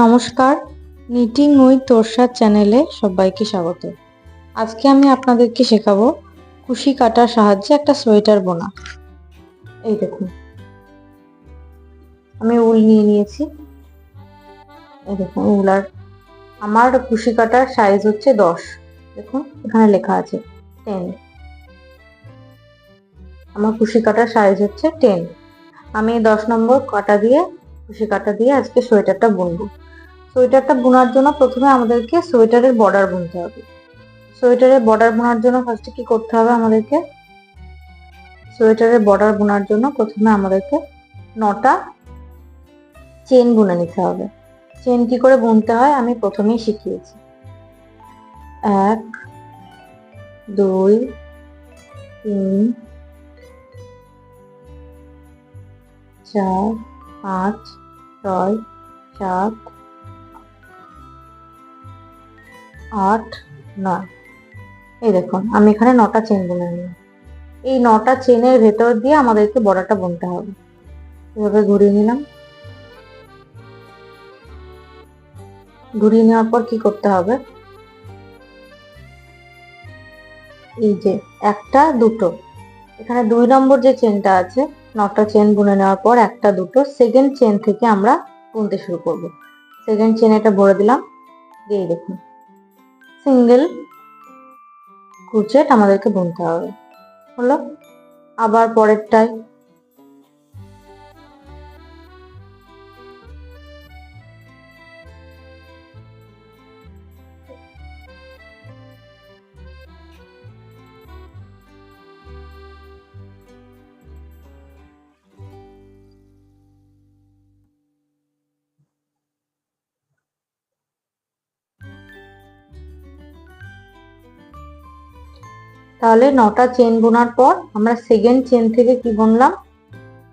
নমস্কার knitting with তোরসাদ চ্যানেলে সবাইকে স্বাগত। আজকে আমি আপনাদেরকে শেখাবো কুশি কাটার সাহায্যে একটা সোয়েটার বোনা। এই দেখুন। আমি উল নিয়ে নিয়েছি। এই দেখুন, উল আর আমার কুশি কাটার সাইজ হচ্ছে দশ। দেখুন, এখানে লেখা আছে টেন আমার কুশি কাটার সাইজ হচ্ছে টেন আমি দশ নম্বর কাটা দিয়ে, কুশি কাটা দিয়ে আজকে সোয়েটারটা বুনবো। সোয়েটারটা বোনার জন্য প্রথমে আমাদেরকে সোয়েটারের বর্ডার বুনতে হবে। সোয়েটারের বর্ডার বোনার জন্য ফার্স্টে কি করতে হবে আমাদেরকে? সোয়েটারের বর্ডার বোনার জন্য প্রথমে আমাদেরকে নটা চেন বুনে নিতে হবে। চেন কি করে বুনতে হয়? আমি প্রথমেই শিখিয়েছি। এক, দুই, তিন, চার, পাঁচ, ছয়, সাত আট নয় এই দেখুন, আমি এখানে নটা চেন বুনে নিলাম এই নটা চেনের ভেতর দিয়ে আমাদেরকে বড়াটা বুনতে হবে। এভাবে ঘুরিয়ে নিলাম। ঘুরিয়ে নেওয়ার পর কি করতে হবে? এই যে একটা, দুটো। এখানে দুই নম্বর যে চেনটা আছে, নটা চেন বুনে নেওয়ার পর একটা, দুটো। সেকেন্ড চেন থেকে আমরা বুনতে শুরু করব। সেকেন্ড চেন এটা ভরে দিলাম। দিয়ে দেখুন। সিঙ্গেল কুচেট আমাদেরকে বুনতে হবে। হলো আবার পরেরটায় তাহলে নটা চেন বোনার পর আমরা সেকেন্ড চেন থেকে কি বুনলাম?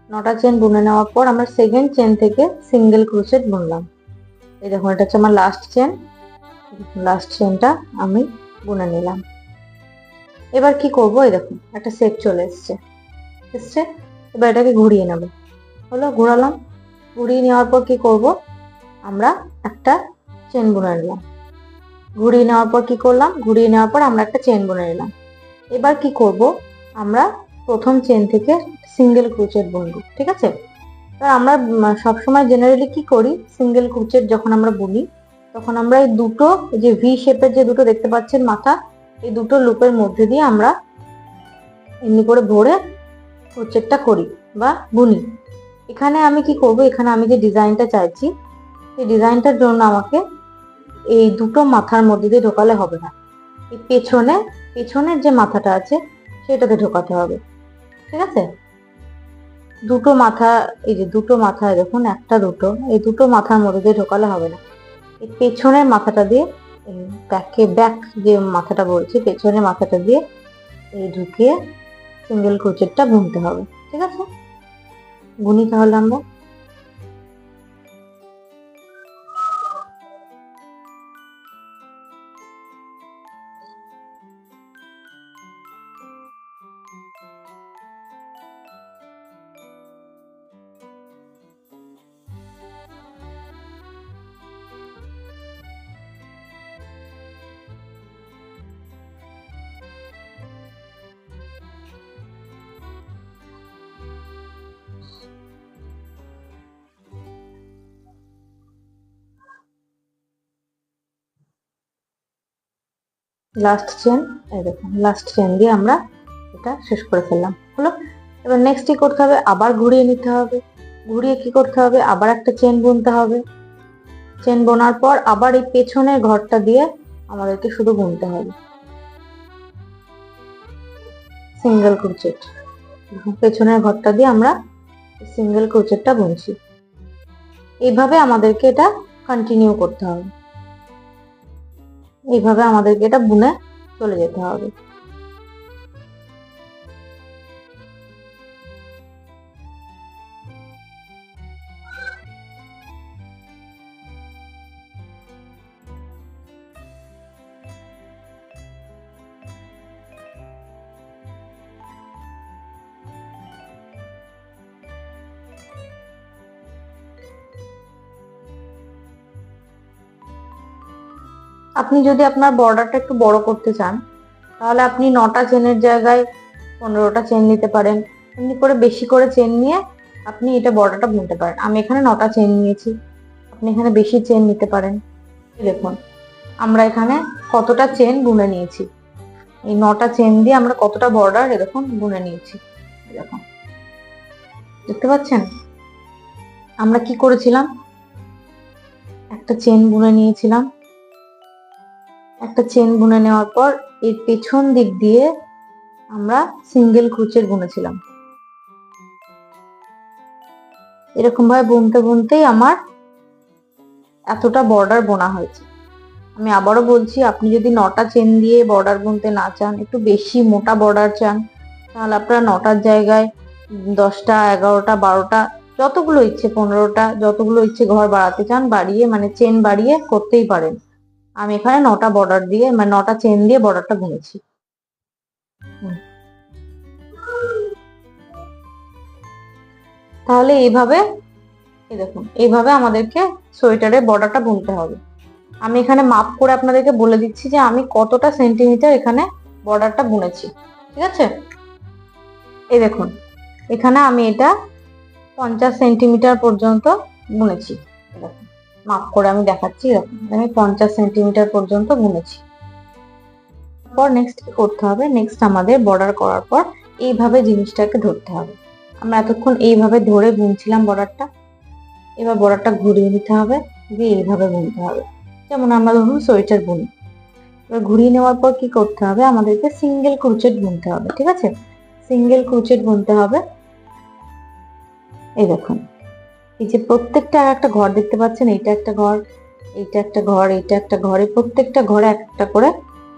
নটা চেন বুনে নেওয়ার পর আমরা সেকেন্ড চেন থেকে সিঙ্গেল ক্রুচেট বুনলাম। এই দেখুন, এটা হচ্ছে আমার লাস্ট চেন লাস্ট চেনটা আমি বুনে নিলাম। এবার কি করব? এই দেখুন, একটা সেট চলে এসছে। এসছে, এবার এটাকে ঘুরিয়ে নেব। হলো, ঘোরালাম। ঘুরিয়ে নেওয়ার পর কি করব? আমরা একটা চেন বুনে নিলাম। ঘুরিয়ে নেওয়ার পর কি করলাম? ঘুরিয়ে নেওয়ার পর আমরা একটা চেন বুনে নিলাম। এবার কি করব? আমরা প্রথম চেন থেকে সিঙ্গেল ক্রুচেট বুনবো, ঠিক আছে? আর আমরা সবসময় জেনারেলি কি করি? সিঙ্গেল ক্রুচেট যখন আমরা বুনি, তখন আমরা এই দুটো যে ভি শেপের যে দুটো দেখতে পাচ্ছেন মাথা, এই দুটো লুপের মধ্যে দিয়ে আমরা এমনি করে ভরে ক্রুচেটটা করি বা বুনি। এখানে আমি কি করব? এখানে আমি যে ডিজাইনটা চাইছি সেই ডিজাইনটার জন্য আমাকে এই দুটো মাথার মধ্যে দিয়ে ঢোকালে হবে না। পেছনে, পেছনের যে মাথাটা আছে, সেটাতে ঢোকাতে হবে। ঠিক আছে? দুটো মাথা, এই যে দুটো মাথা দেখুন, একটা দুটো, এই দুটো মাথার মধ্যে দিয়ে ঢোকালে হবে না। এই পেছনের মাথাটা দিয়ে ব্যাকে ব্যাক যে মাথাটা বলছি, পেছনের মাথাটা দিয়ে এই ঢুকিয়ে সিঙ্গেল ক্রোচেটটা বুনতে হবে। ঠিক আছে? বুনি তাহলে আমরা লাস্ট চেন এই দেখুন লাস্ট চেন দিয়ে আমরা এটা শেষ করে ফেললাম। হলো? এবার নেক্সট কি করতে হবে? আবার ঘুরিয়ে নিতে হবে। ঘুরিয়ে কি করতে হবে? আবার একটা চেন বুনতে হবে। চেন বোনার পর আবার এই পেছনের ঘরটা দিয়ে আমাদেরকে শুধু বুনতে হবে। সিঙ্গেল ক্রুচেট পেছনের ঘরটা দিয়ে আমরা সিঙ্গেল ক্রুচেটটা বুনছি। এইভাবে আমাদেরকে এটা কন্টিনিউ করতে হবে। এইভাবে আমাদেরকে এটা বুনে চলে যেতে হবে। আপনি যদি আপনার বর্ডারটা একটু বড় করতে চান, তাহলে আপনি নটা চেনের জায়গায় পনেরোটা চেন নিতে পারেন। এমনি করে বেশি করে চেন নিয়ে আপনি এটা বর্ডারটা বুনতে পারেন। আমি এখানে নটা চেন নিয়েছি। আপনি এখানে বেশি চেন নিতে পারেন। দেখুন, আমরা এখানে কতটা চেন বুনে নিয়েছি। এই নটা চেন দিয়ে আমরা কতটা বর্ডার এরকম বুনে নিয়েছি। দেখুন, দেখতে পাচ্ছেন? আমরা কি করেছিলাম? একটা চেন বুনে নিয়েছিলাম। একটা চেন বুনে নেওয়ার পর এর পেছন দিক দিয়ে আমরা সিঙ্গেল ক্রুচের বুনেছিলাম। এরকম ভাবে বুনতে বুনতেই আমার এতটা বর্ডার বোনা হয়েছে। আমি আবারও বলছি, আপনি যদি নটা চেন দিয়ে বর্ডার বুনতে না চান, একটু বেশি মোটা বর্ডার চান, তাহলে আপনারা নটার জায়গায় দশটা, এগারোটা, বারোটা, যতগুলো ইচ্ছে পনেরোটা, যতগুলো ইচ্ছে ঘর বাড়াতে চান, বাড়িয়ে মানে চেন বাড়িয়ে করতেই পারেন। আমি এখানে নটা বর্ডার দিয়ে মানে নটা চেন দিয়ে বর্ডারটা বুনেছি তাহলে এইভাবে, এই দেখুন, এইভাবে আমাদেরকে সোয়েটারের বর্ডারটা বুনতে হবে। আমি এখানে মাপ করে আপনাদেরকে বলে দিচ্ছি যে আমি কতটা সেন্টিমিটার এখানে বর্ডারটা বুনেছি ঠিক আছে? এই দেখুন, এখানে আমি এটা পঞ্চাশ সেন্টিমিটার পর্যন্ত বুনেছি দেখুন। মাপ করে আমি দেখাচ্ছি এরকম আমি পঞ্চাশ সেন্টিমিটার পর্যন্ত বুনেছি পর নেক্সট কি করতে হবে? নেক্সট আমাদের বর্ডার করার পর এইভাবে জিনিসটাকে ধরতে হবে। আমরা এতক্ষণ এইভাবে ধরে বুনছিলাম বর্ডারটা এবার বর্ডারটা ঘুরিয়ে নিতে হবে দিয়ে এইভাবে বুনতে হবে। যেমন আমরা ধরুন সোয়েটার বুনি। এবার ঘুরিয়ে নেওয়ার পর কি করতে হবে? আমাদেরকে সিঙ্গেল ক্রুচেট বুনতে হবে, ঠিক আছে? সিঙ্গেল ক্রুচেট বুনতে হবে। এই দেখুন। এই যে প্রত্যেকটা একটা ঘর দেখতে পাচ্ছেন, এইটা একটা ঘর, এইটা একটা ঘর, এইটা একটা ঘরে প্রত্যেকটা ঘরে একটা করে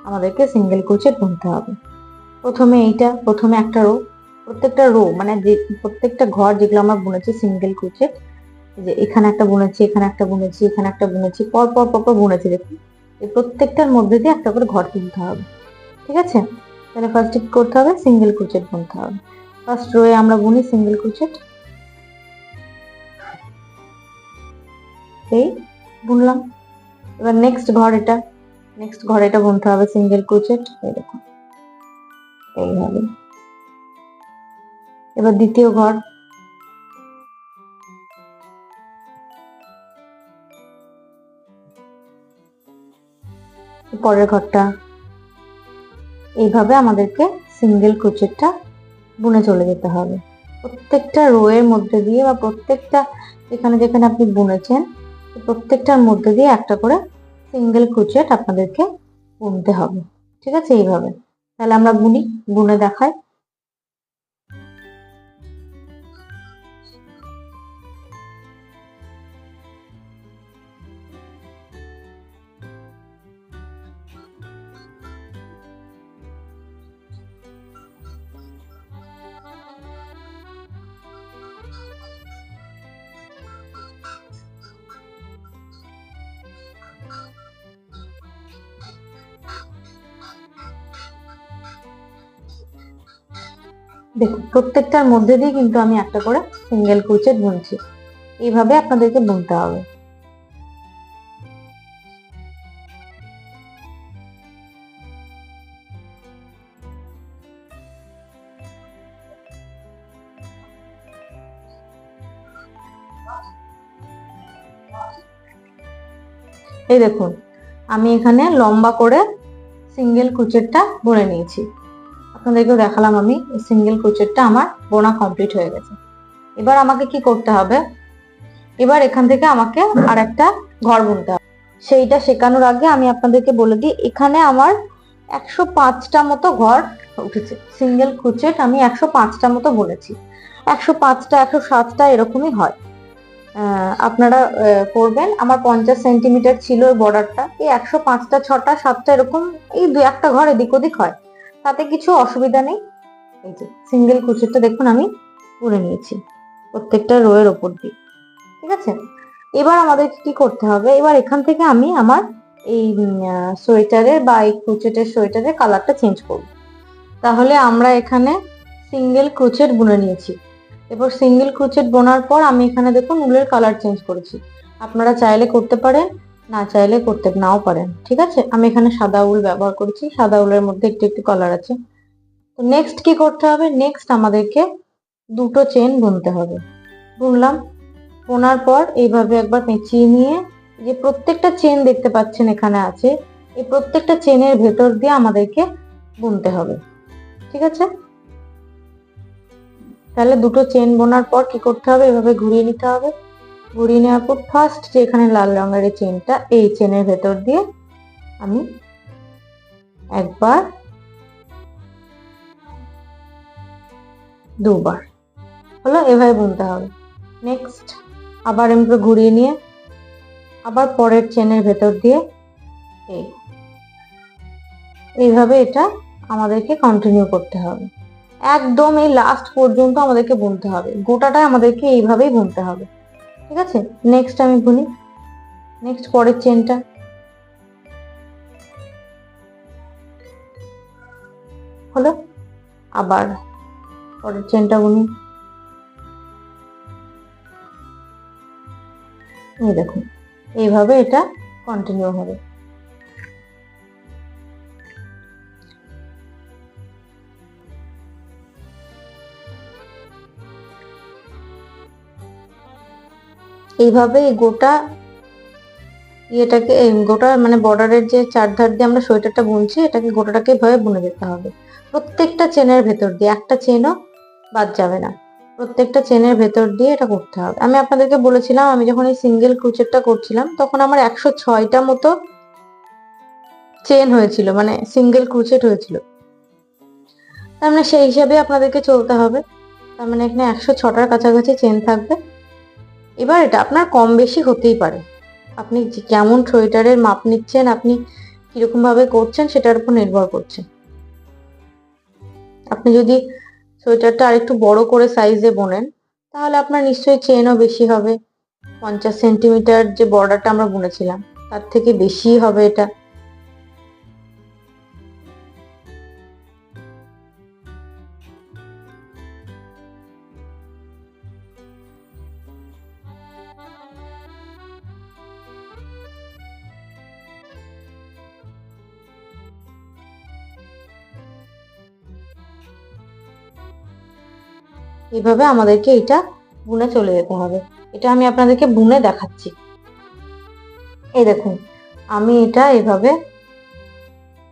আমাদেরকে সিঙ্গেল ক্রোচেট বুনতে হবে। প্রথমে এইটা, প্রথমে একটা রো প্রত্যেকটা রো মানে যে প্রত্যেকটা ঘর যেগুলো আমরা বুনেছি সিঙ্গেল ক্রোচেট যে এখানে একটা বুনেছি, এখানে একটা বুনেছি, এখানে একটা বুনেছি পর পর পর বুনেছি, দেখুন, এই প্রত্যেকটার মধ্যে দিয়ে একটা করে ঘর তুলতে হবে, ঠিক আছে? তাহলে ফার্স্ট করতে হবে? সিঙ্গেল ক্রোচেট বুনতে হবে। ফার্স্ট রোয়ে আমরা বুনি সিঙ্গেল ক্রোচেট এই বুনলাম। এবার নেক্সট ঘর এটা। নেক্সট ঘর এটা বুনতে হবে সিঙ্গেল ক্রোচেট এই দেখুন। এইভাবে এবার দ্বিতীয় ঘর। পরের ঘরটা। এইভাবে আমাদেরকে সিঙ্গেল ক্রোচেটটা বুনে চলে যেতে হবে। প্রত্যেকটা রোয়ের মধ্যে দিয়ে বা প্রত্যেকটা যেখানে যেখানে আপনি বুনেছেন প্রত্যেকটার মধ্যে দিয়ে একটা করে সিঙ্গেল ক্রোচেট আপনাদেরকে বুনতে হবে। ঠিক আছে? এইভাবে। তাহলে আমরা বুনি, বুনে দেখাই। দেখুন, প্রত্যেকটার মধ্যে দিয়ে কিন্তু আমি একটা করে সিঙ্গেল ক্রোচেট বুনছি। এইভাবে আপনাদেরকে বুনতে হবে। এই দেখুন, আমি এখানে লম্বা করে সিঙ্গেল ক্রোচেটটা বুনে নিয়েছি। আপনাদেরকেও দেখালাম আমি সিঙ্গেল ক্রোচেটটা আমার বোনা কমপ্লিট হয়ে গেছে। এবার আমাকে কি করতে হবে? এবার এখান থেকে আমাকে আর একটা ঘর বুনতে হবে। সেইটা শেখানোর আগে আমি আপনাদেরকে বলে দিই, এখানে আমার একশো পাঁচটা মতো ঘর উঠেছে। সিঙ্গেল ক্রোচেট আমি একশো পাঁচটা মতো বলেছি একশো পাঁচটা, একশো সাতটা এরকমই হয়। আপনারা করবেন। আমার পঞ্চাশ সেন্টিমিটার ছিল ওই বর্ডারটা এই একশো পাঁচটা, ছটা, সাতটা এরকম, এই দু একটা ঘর এদিক ওদিক হয়। তাতে কিছু অসুবিধা নেই। এই যে সিঙ্গেল ক্রোচেটটা দেখুন আমি করে নিয়েছি, প্রত্যেকটা রোয়ের ওপর দিয়ে। ঠিক আছে? এবার আমাদের কি করতে হবে? এবার এখান থেকে আমি আমার এই সোয়েটারে বা এই ক্রোচেটের সোয়েটারের কালারটা চেঞ্জ করব। তাহলে আমরা এখানে সিঙ্গেল ক্রোচেট বুনে নিয়েছি। এবার সিঙ্গেল ক্রোচেট বোনার পর আমি এখানে দেখুন, উলের কালার চেঞ্জ করেছি। আপনারা চাইলে করতে পারেন না চাইলে করতে নাও পারেন, ঠিক আছে? আমি এখানে সাদা উল ব্যবহার করেছি, সাদা উলের মধ্যে একটু একটু কালার আছে। তো নেক্সট কি করতে হবে? নেক্সট আমাদেরকে দুটো চেন বুনতে হবে। বুনলাম, বোনার পর এইভাবে একবার পেঁচিয়ে নিয়ে যে প্রত্যেকটা চেন দেখতে পাচ্ছেন এখানে আছে, এই প্রত্যেকটা চেনের ভেতর দিয়ে আমাদেরকে বুনতে হবে, ঠিক আছে? তাহলে দুটো চেন বোনার পর কি করতে হবে? এভাবে ঘুরিয়ে নিতে হবে। ঘুরিয়ে নেওয়ার পর ফার্স্ট যেখানে লাল রঙের চেনটা এই চেনের ভেতর দিয়ে আমি একবার, দুবার, হলো এভাবে বুনতে হবে। নেক্সট আবার এমনি ঘুরিয়ে নিয়ে, আবার পরের চেনের ভেতর দিয়ে এই। এইভাবে এটা আমাদেরকে কন্টিনিউ করতে হবে। একদম এই লাস্ট পর্যন্ত আমাদেরকে বুনতে হবে। গোটাটা আমাদেরকে এইভাবেই বুনতে হবে। ঠিক আছে? নেক্সট আমি বুনি নেক্সট পরের চেনটা হলো আবার পরের চেনটা বুনি এই দেখুন। এইভাবে এটা কন্টিনিউ হবে। এইভাবে এই গোটা ইয়েটাকে গোটা মানে বর্ডারের যে চারধার দিয়ে আমরা সোয়েটারটা বুনছি, এটাকে গোটাটাকে এভাবে বুনে যেতে হবে। প্রত্যেকটা চেনের ভেতর দিয়ে, একটা চেনও বাদ যাবে না। প্রত্যেকটা চেনের ভেতর দিয়ে এটা করতে হবে। আমি আপনাদেরকে বলেছিলাম, আমি যখন এই সিঙ্গেল ক্রুচেরটা করছিলাম, তখন আমার একশো ছয়টা মতো চেন হয়েছিল মানে সিঙ্গেল ক্রুচেট হয়েছিল। তার মানে সেই হিসাবে আপনাদেরকে চলতে হবে। তার মানে এখানে একশো ছটার কাছাকাছি চেন থাকবে। এবার এটা আপনার কম বেশি হতেই পারে। আপনি কেমন সোয়েটারের মাপ নিচ্ছেন, আপনি কীরকমভাবে করছেন সেটার উপর নির্ভর করছে। আপনি যদি সোয়েটারটা আরেকটু বড় করে সাইজে বোনেন, তাহলে আপনার নিশ্চয়ই চেনও বেশি হবে। পঞ্চাশ সেন্টিমিটার যে বর্ডারটা আমরা বুনেছিলাম, তার থেকে বেশি হবে এটা। এইভাবে আমাদেরকে এটা বুনে চলে যেতে হবে। এটা আমি আপনাদেরকে বুনে দেখাচ্ছি। এই দেখুন, আমি এটা এভাবে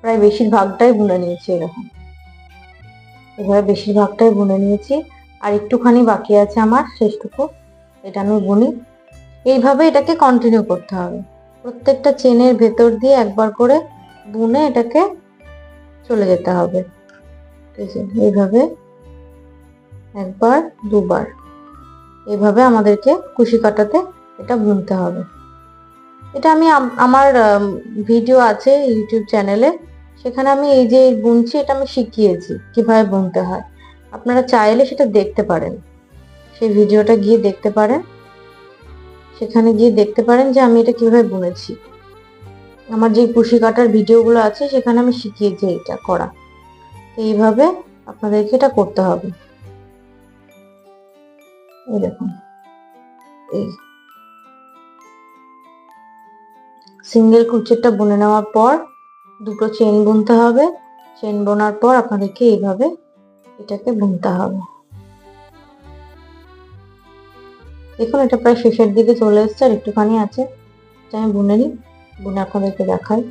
প্রায় বেশিরভাগটাই বুনে নিয়েছি এরকম। এভাবে বেশিরভাগটাই বুনে নিয়েছি, আর একটুখানি বাকি আছে আমার, শেষটুকু, এটা আমি বুনি। এইভাবে এটাকে কন্টিনিউ করতে হবে। প্রত্যেকটা চেনের ভেতর দিয়ে একবার করে বুনে এটাকে চলে যেতে হবে। এই যে, এইভাবে একবার, দুবার। এভাবে আমাদেরকে কুশি কাটাতে এটা বুনতে হবে। এটা আমি আমার ভিডিও আছে ইউটিউব চ্যানেলে। সেখানে আমি এই যে বুনছি এটা আমি শিখিয়েছি কীভাবে বুনতে হয়। আপনারা চাইলে সেটা দেখতে পারেন। সেই ভিডিওটা গিয়ে দেখতে পারেন। সেখানে গিয়ে দেখতে পারেন যে আমি এটা কীভাবে বুনেছি আমার যে কুশি কাটার ভিডিওগুলো আছে, সেখানে আমি শিখিয়েছি এটা করা। এইভাবে আপনাদেরকে এটা করতে হবে। এই দেখুন এই। সিঙ্গেল কুচেরটা বুনে নেওয়ার পর দুটো চেন বুনতে হবে। চেন বোনার পর আপনাদেরকে এইভাবে এটাকে বুনতে হবে। দেখুন, এটা প্রায় শেষের দিকে চলে এসছে আর একটুখানি আছে। আমি বুনে নিই, বুনে আপনাদেরকে দেখাই।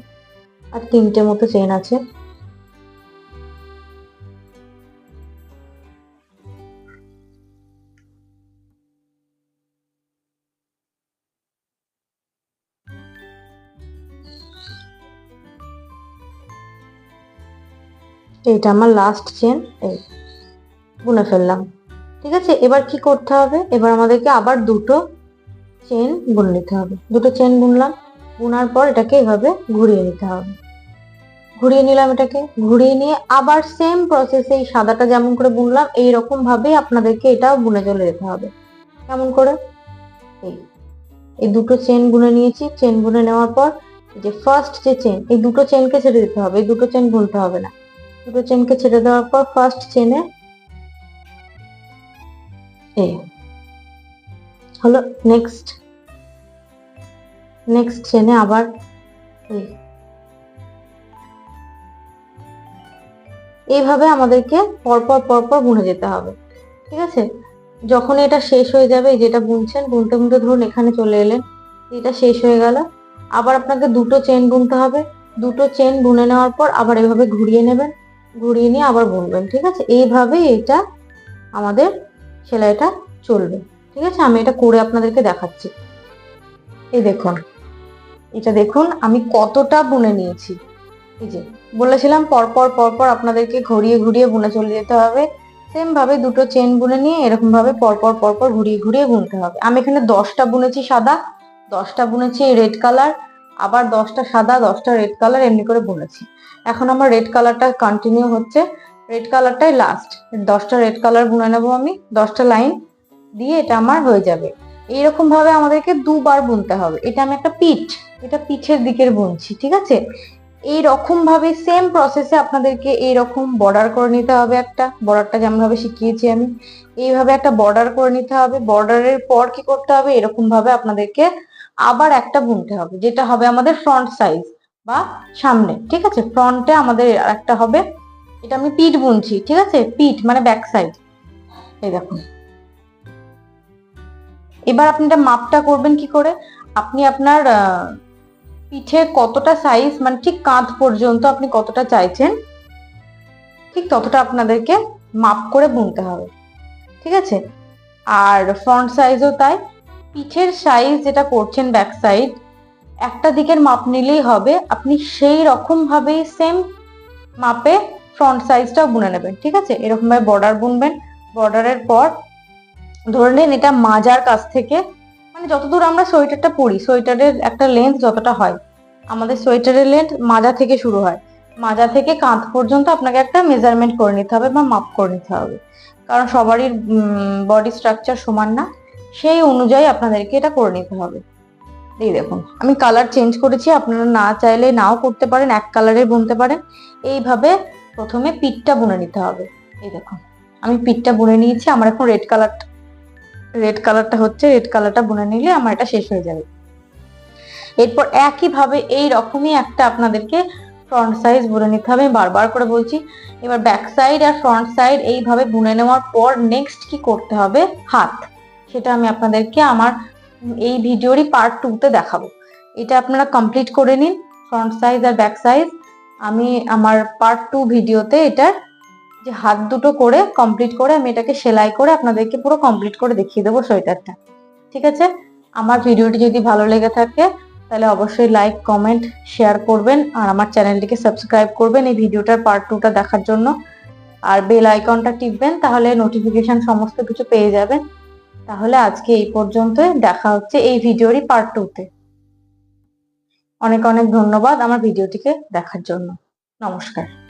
আর তিনটে মতো চেন আছে। এইটা আমার লাস্ট চেন এই বুনে ফেললাম। ঠিক আছে? এবার কি করতে হবে? এবার আমাদেরকে আবার দুটো চেন বুনে নিতে হবে। দুটো চেন বুনলাম বোনার পর এটাকে এভাবে ঘুরিয়ে নিতে হবে। ঘুরিয়ে নিলাম এটাকে। ঘুরিয়ে নিয়ে আবার সেম প্রসেসে এই সাদাটা যেমন করে বুনলাম এই রকম ভাবে আপনাদেরকে এটাও বুনে চলে যেতে হবে। কেমন করে? এই এই দুটো চেন বুনে নিয়েছি। চেন বুনে নেওয়ার পর যে ফার্স্ট যে চেন এই দুটো চেনকে ছেড়ে দিতে হবে। এই দুটো চেন বুনতে হবে না। দুটো চেনকে ছেড়ে দেওয়ার পর ফার্স্ট চেনে এই হলো নেক্সট নেক্সট চেনে আবার এই। এইভাবে আমাদেরকে পরপর পরপর বুনে যেতে হবে, ঠিক আছে? যখন এটা শেষ হয়ে যাবে যেটা বুনছেন, বুনতে বুনতে ধরুন এখানে চলে এলেন, এটা শেষ হয়ে গেল। আবার আপনাকে দুটো চেন বুনতে হবে, দুটো চেন বুনে নেওয়ার পর আবার এভাবে ঘুরিয়ে নেবেন। ঘুরিয়ে নিয়ে আবার বুনবেন, ঠিক আছে? এইভাবে এটা আমাদের সেলাইটা চলবে, ঠিক আছে? আমি এটা করে আপনাদেরকে দেখাচ্ছি। এই দেখুন, এটা দেখুন, আমি কতটা বুনে নিয়েছি। এই যে, বলেছিলাম, পরপর পরপর আপনাদেরকে ঘুরিয়ে ঘুরিয়ে বুনে চলে যেতে হবে। সেম ভাবে দুটো চেন বুনে নিয়ে এরকম ভাবে পরপর পরপর ঘুরিয়ে ঘুরিয়ে বুনতে হবে। আমি এখানে দশটা বুনেছি সাদা, দশটা বুনেছি রেড কালার, আবার দশটা সাদা, দশটা রেড কালার, এমনি করে বুনেছি। এখন আমার রেড কালারটা কন্টিনিউ হচ্ছে। রেড কালারটাই লাস্ট দশটা রেড কালার বুনে নেব আমি। দশটা লাইন দিয়ে এটা আমার হয়ে যাবে। এইরকম ভাবে আমাদেরকে দুবার বুনতে হবে। এটা আমি একটা পিঠ। এটা পিঠের দিকের বুনছি, ঠিক আছে? এই রকম ভাবে সেম প্রসেসে আপনাদেরকে এইরকম বর্ডার করে নিতে হবে একটা। বর্ডারটা যেমন ভাবে শিখিয়েছি আমি। এইভাবে একটা বর্ডার করে নিতে হবে। বর্ডারের পর কি করতে হবে? এরকম ভাবে আপনাদেরকে আবার একটা বুনতে হবে। যেটা হবে আমাদের ফ্রন্ট সাইজ বা সামনে, ঠিক আছে? ফ্রন্টে আমাদের একটা হবে। এটা আমি পিঠ বুনছি, ঠিক আছে? পিঠ মানে ব্যাক সাইড এই দেখুন। এবার আপনি এটা মাপটা করবেন কি করে? আপনি আপনার পিঠে কতটা সাইজ মানে ঠিক কাঁধ পর্যন্ত আপনি কতটা চাইছেন, ঠিক ততটা আপনাদেরকে মাপ করে বুনতে হবে, ঠিক আছে? আর ফ্রন্ট সাইজও তাই। পিঠের সাইজ যেটা করছেন ব্যাক সাইড একটা দিকের মাপ নিলেই হবে। আপনি সেই রকম ভাবেই সেম মাপে ফ্রন্ট সাইজটাও বুনে নেবেন, ঠিক আছে? এরকম ভাবে বর্ডার বুনবেন। বর্ডারের পর ধরে নিন এটা মাজার কাছ থেকে মানে যতদূর আমরা সোয়েটারটা পরি সোয়েটারের একটা লেন্থ যতটা হয়, আমাদের সোয়েটারের লেন্থ মাজা থেকে শুরু হয়। মাজা থেকে কাঁধ পর্যন্ত আপনাকে একটা মেজারমেন্ট করে নিতে হবে বা মাপ করে নিতে হবে। কারণ সবারই বডি স্ট্রাকচার সমান না। সেই অনুযায়ী আপনাদেরকে এটা করে নিতে হবে। এই দেখুন, আমি কালার চেঞ্জ করেছি, আপনারা না চাইলে নাও করতে পারেন, এক কালারে বুনতে পারেন। এইভাবে প্রথমে পিঠটা বুনে নিতে হবে। এই দেখুন, আমি পিঠটা বুনে নিয়েছি, আমার এখন রেড কালারটা রেড কালারটা হচ্ছে রেড কালারটা বুনে নিলে আমার এটা শেষ হয়ে যাবে। এরপর একইভাবে এই রকমই একটা আপনাদেরকে ফ্রন্ট সাইজ বুনে নিতে হবে বারবার করে বলছি। এবার ব্যাক সাইড আর ফ্রন্ট সাইড এইভাবে বুনে নেওয়ার পর নেক্সট কি করতে হবে? হাত। সেটা আমি আপনাদেরকে আমার এই ভিডিওরই পার্ট টুতে দেখাবো। এটা আপনারা কমপ্লিট করে নিন ফ্রন্ট সাইজ আর ব্যাক সাইজ আমি আমার পার্ট টু ভিডিওতে এটার যে হাত দুটো করে কমপ্লিট করে আমি এটাকে সেলাই করে আপনাদেরকে পুরো কমপ্লিট করে দেখিয়ে দেবো সোয়েটারটা। ঠিক আছে? আমার ভিডিওটি যদি ভালো লেগে থাকে, তাহলে অবশ্যই লাইক কমেন্ট শেয়ার করবেন আর আমার চ্যানেলটিকে সাবস্ক্রাইব করবেন এই ভিডিওটার পার্ট টুটা দেখার জন্য। আর বেল আইকনটা টিপবেন, তাহলে নোটিফিকেশন সমস্ত কিছু পেয়ে যাবেন। তাহলে আজকে এই পর্যন্ত দেখা হচ্ছে এই ভিডিওরই পার্ট টুতে অনেক অনেক ধন্যবাদ আমার ভিডিওটিকে দেখার জন্য। নমস্কার।